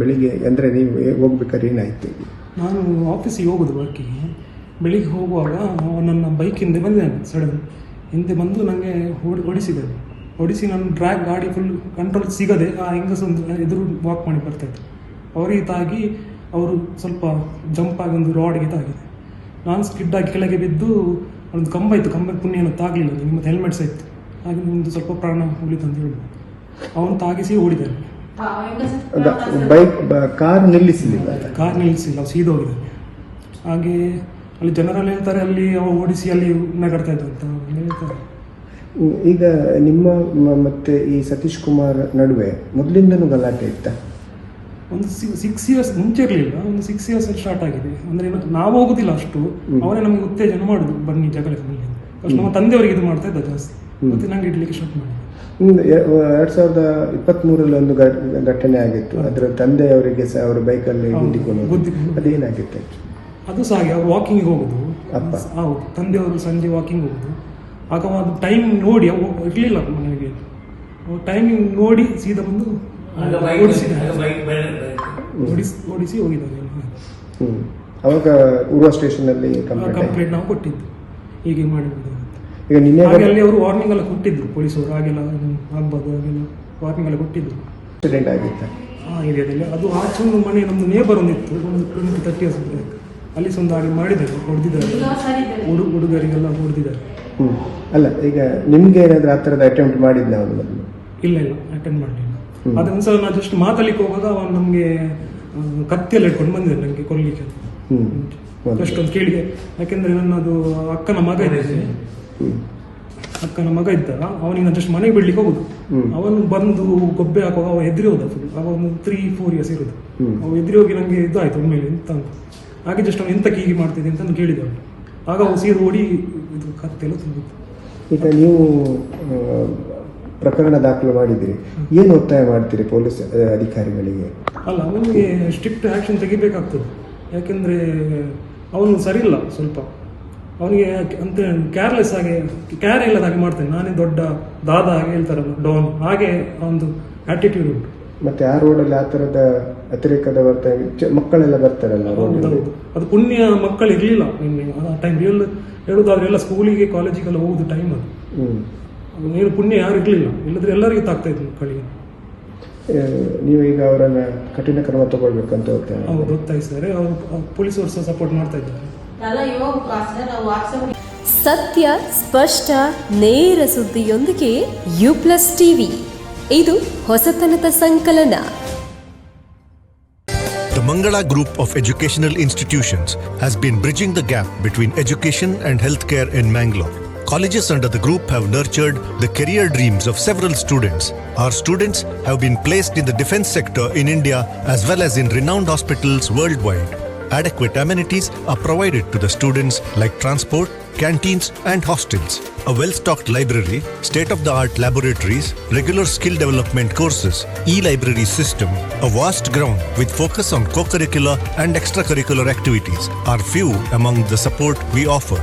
ಬೆಳಿಗ್ಗೆ ಅಂದರೆ ನೀವು ಹೋಗ್ಬೇಕಾದ್ರೆ ಏನಾಯ್ತು? ನಾನು ಆಫೀಸಿಗೆ ಹೋಗೋದು ವರ್ಕಿಗೆ ಬೆಳಿಗ್ಗೆ ಹೋಗುವಾಗ ನನ್ನ ಬೈಕ್ ಹಿಂದೆ ಬಂದಿದ್ದಾನೆ ಸಡನ್ ಹಿಂದೆ ಬಂದು ನನಗೆ ಹೊಡಿ ಹೊಡಿಸಿದ್ದಾನೆ ಹೊಡಿಸಿ ನಾನು ಡ್ರ್ಯಾಗ್ ಗಾಡಿ ಫುಲ್ ಕಂಟ್ರೋಲ್ ಸಿಗದೆ ಆ ಹೆಂಗಸೊಂದು ಎದುರು ವಾಕ್ ಮಾಡಿ ಬರ್ತಾಯಿತ್ತು ಅವರಿಗೆ ತಾಗಿ ಅವರು ಸ್ವಲ್ಪ ಜಂಪ್ ಆಗಿ ಒಂದು ರಾಡ್ಗೆ ತಾಗಿದೆ ನಾನು ಸ್ಕಿಡ್ಡಾಗಿ ಕೆಳಗೆ ಬಿದ್ದು ಒಂದು ಕಂಬ ಇತ್ತು. ಕಂಬ ಪುಣ್ಯ ಏನೋ ತಾಗಲಿಲ್ಲ. ನಿಮ್ಮದು ಮತ್ತು ಹೆಲ್ಮೆಟ್ ಸಹ ಇತ್ತು. ಹಾಗೆ ನಿಮ್ಮದು ಸ್ವಲ್ಪ ಪ್ರಾಣ ಉಳಿತು ಅಂತ ಹೇಳ್ಬೋದು. ಅವನು ತಾಗಿಸಿ ಓಡಿದ್ದಾನೆ ಬೈಕ್ ಕಾರ್ ನಿಲ್ಲಿಸಲಿಲ್ಲ ಕಾರ್ ನಿಲ್ಲಿಸಿಲ್ಲ ಸೀದೋಗಿದೆ ಹಾಗೆ ಅಲ್ಲಿ ಜನರಲ್ಲಿ ಹೇಳ್ತಾರೆ ಅಲ್ಲಿ ಅವ ಓಡಿಸಿ ಅಲ್ಲಿ ನಗಡ್ತಾ ಇದ್ದು ಅಂತ ಹೇಳ್ತಾರೆ. ಈಗ ನಿಮ್ಮ ಮತ್ತೆ ಈ ಸತೀಶ್ ಕುಮಾರ್ ನಡುವೆ ಮೊದಲಿಂದನೂ ಗಲಾಟೆ ಇತ್ತ? ಒಂದು ಸಿಕ್ಸ್ ಇಯರ್ಸ್ ಮುಂಚೆ ಇರಲಿಲ್ಲ ಒಂದು ಸಿಕ್ಸ್ ಇಯರ್ಸ್ ಸ್ಟಾರ್ಟ್ ಆಗಿದೆ. ಅಂದ್ರೆ ನಾವು ಹೋಗುದಿಲ್ಲ ಅಷ್ಟು. ಅವರೇ ನಮಗೆ ಉತ್ತೇಜನ ಮಾಡುದು ಬನ್ನಿ ಜಗಳ ನಮ್ಮ ತಂದೆಯವರಿಗೆ ಇದು ಮಾಡ್ತಾ ಇದ್ದ ಜಾಸ್ತಿ. ಮತ್ತೆ ನಂಗೆ ಇಡ್ಲಿಕ್ಕೆ ಸ್ಟಾರ್ಟ್ ಮಾಡಿ ಹ್ಮ್, ಎ- ಎರಡ್ ಸಾವಿರದ ಇಪ್ಪತ್ತ್ ಮೂರಲ್ಲಿ ಒಂದು ಘಟನೆ ಆಗಿತ್ತು. ಅದರ ತಂದೆಯವರಿಗೆ ಸಹ ಅವರ ಬೈಕಲ್ಲಿ ಗುದ್ದಿಕೊಂಡು ಗುದ್ದಿಕೊಂಡು. ಅದೇನಾಗಿತ್ತು ಅದು ಸಹ ಹಾಗೆ ಅವ್ರು ವಾಕಿಂಗ್ ಹೋಗುದು. ಅಪ್ಪ. ಹೌದು. ತಂದೆಯವರು ಸಂಜೆ ವಾಕಿಂಗ್ ಹೋಗುದು. ಆಗ ಅದು ಟೈಮ್ ನೋಡಿ ಇರಲಿಲ್ಲ ಮನೆಗೆ. ಟೈಮಿಂಗ್ ನೋಡಿ ಸೀದಾ ಬಂದು ಓಡಿಸಿ ಓಡಿಸಿ ಹೋಗಿದ್ದಾರೆ ಅವಾಗ ಉರ್ವ ಸ್ಟೇಷನ್ ಅಲ್ಲಿ ಕಂಪ್ಲೇಂಟ್ ನಾವು ಕೊಟ್ಟಿದ್ದು. ಹೀಗೆ ಮಾಡಿಬಿಟ್ಟು ಅಂತ. ಈಗ ನಿನ್ನೆ ಅಲ್ಲಿ ಅವರು ವಾರ್ನಿಂಗ್ ಎಲ್ಲ ಕೊಟ್ಟಿದ್ರು ಪೊಲೀಸರು ಹಾಗೆಲ್ಲ ಆಗ್ಬಾರ್ದು ಹಾಗೆಲ್ಲ ವಾರ್ನಿಂಗ್ ಎಲ್ಲ ಕೊಟ್ಟಿದ್ರು. ಆಕ್ಸಿಡೆಂಟ್ ಆಗಿತ್ತು? ಆ ಏರಿಯಾದಲ್ಲಿ ಅದು ಆಚೆ ಒಂದು ಮನೆ ನಮ್ದು ನೇಬರ್ ಒಂದಿತ್ತು ಒಂದು ಟ್ವೆಂಟಿ ತರ್ಟಿ ಇಯರ್ಸ್ ಅಲ್ಲಿ ಸಹ ಒಂದು ಹಾಗೆ ಮಾಡಿದ್ದಾರೆ ಹೊಡೆದಿದ್ದಾರೆ. ಹುಡು ಹುಡುಗರಿಗೆಲ್ಲ ಹೊಡೆದಿದ್ದಾರೆ. ಹ್ಮ್. ಅಲ್ಲ ಈಗ ನಿಮ್ಗೆ ಏನಾದರೂ ಆ ಥರದ ಅಟೆಂಪ್ಟ್ ಮಾಡಿದ್ನ ಅವನು? ಇಲ್ಲ ಇಲ್ಲ. ಅಟೆಂಡ್ ಮಾಡಲಿಲ್ಲ. ಅದು ಒಂದ್ಸಲ ನಾನು ಜಸ್ಟ್ ಮಾತಾಡ್ಲಿಕ್ಕೆ ಹೋಗುವಾಗ ಅವನು ನಮಗೆ ಕತ್ತಿಯಲ್ಲಿ ಇಟ್ಕೊಂಡು ಬಂದಿದ್ದಾರೆ ನನಗೆ ಕೊಲ್ಲಿಕ್ಕೆ ಹ್ಞೂ ಹ್ಮ್. ಜಸ್ಟ್ ಒಂದು ಕೇಳಿದೆ. ಯಾಕೆಂದ್ರೆ ನನ್ನದು ಅಕ್ಕನ ಮಗ ಹ್ಮ್ ಅಕ್ಕನ ಮಗ ಇದ್ದ ಅವನಿಗೆ ಜಸ್ಟ್ ಮನೆಗೆ ಬಿಡ್ಲಿಕ್ಕೆ ಹೋಗುದು. ಅವನು ಬಂದು ಗೊಬ್ಬೆ ಹಾಕುವಾಗ ಅವ ಎದ್ರಿ ಹೋದ ಫುಲ್ ಅವ ಒಂದು ತ್ರೀ ಫೋರ್ ಇಯರ್ಸ್ ಇರೋದು. ಅವ ಎದುರಿ ಹೋಗಿ ನನಗೆ ಇದಾಯ್ತು ಆಯ್ತು ಒಮ್ಮೆಲೆ ಎಂತ ಅಂತ. ಹಾಗೆ ಜಸ್ಟ್ ಅವನು ಎಂತ ಹೀಗೆ ಮಾಡ್ತಿದ್ದೆ ಅಂತ ಕೇಳಿದ ಅವನು. ಆಗ ಅವ ಸೀರು ಓಡಿ ಇದು ಕತ್ತೆಲ್ಲ ತುಂಬಿತ್ತು. ಈಗ ನೀವು ಪ್ರಕರಣ ದಾಖಲು ಮಾಡಿದಿರಿ ಏನು ಒತ್ತಾಯ ಮಾಡ್ತೀರಿ ಪೊಲೀಸ್ ಅಧಿಕಾರಿಗಳಿಗೆ? ಅಲ್ಲ ಅವನಿಗೆ ಸ್ಟ್ರಿಕ್ಟ್ ಆ್ಯಕ್ಷನ್ ತೆಗಿಬೇಕಾಗ್ತದೆ. ಯಾಕೆಂದ್ರೆ ಅವನು ಸರಿ ಇಲ್ಲ ಸ್ವಲ್ಪ. ಅವನಿಗೆ ಅಂತ ಕೇರ್ಲೆಸ್ ಆಗಿ ಕೇರ್ ಇಲ್ಲದ ಹಾಗೆ ಮಾಡ್ತಾನೆ. ನಾನೇ ದೊಡ್ಡ ದಾದ ಹಾಗೆ ಹೇಳ್ತಾರೆ ಡೋನ್. ಹಾಗೆ ಒಂದು ಆಟಿಟ್ಯೂಡ್ ಉಂಟು. ಮತ್ತೆ ಆ ರೋಡಲ್ಲಿ ಆ ತರದ ಅತಿರೇಕದ ಬರ್ತಾರೆ ಮಕ್ಕಳೆಲ್ಲ ಬರ್ತಾರಲ್ಲ ಅದು ಪುಣ್ಯ ಮಕ್ಕಳು ಇರಲಿಲ್ಲ ನಿನ್ನೆ. ಆ ಟೈಮ್ ಎಲ್ಲ ಹೇಳೋದಾದ್ರೆ ಎಲ್ಲ ಸ್ಕೂಲಿಗೆ ಕಾಲೇಜಿಗೆಲ್ಲ ಹೋಗುದು ಟೈಮ್ ಅದು. ಏನು ಪುಣ್ಯ ಯಾರು ಇರಲಿಲ್ಲ. ಇಲ್ಲದ್ರೆ ಎಲ್ಲರಿಗೂ ತಾಗ್ತಾ ಇತ್ತು ಮಕ್ಕಳಿಗೆ. ನೀವೀಗ ನೀವು ಈಗ ಅವರನ್ನ ಕಠಿಣ ಕ್ರಮ ತಗೊಳ್ಬೇಕಂತ ಹೋಗ್ತಾರೆ ಅವ್ರು ಒತ್ತಾಯಿಸಿದ್ದಾರೆ. ಅವರು ಪೊಲೀಸ್ ಸಹ ಸಪೋರ್ಟ್ ಮಾಡ್ತಾ ಇದ್ದಾರೆ. ಸತ್ಯ ಸ್ಪಷ್ಟ ನೇರ ಸುದ್ದಿಯೊಂದಿಗೆ ಯು ಪ್ಲಸ್ ಟಿವಿ ಇದು ಹೊಸತನದ ಸಂಕಲನ The Mangala Group of Educational Institutions has been bridging the gap between education and healthcare in Mangalore. Colleges under the group have nurtured the career dreams of several students. Our students have been placed in the defense sector in India as well as in renowned hospitals worldwide. Adequate amenities are provided to the students like transport, canteens, and hostels. A well stocked library, state of the art laboratories, regular skill development courses, e library system, a vast ground with focus on co curricular and extracurricular activities are few among the support we offer.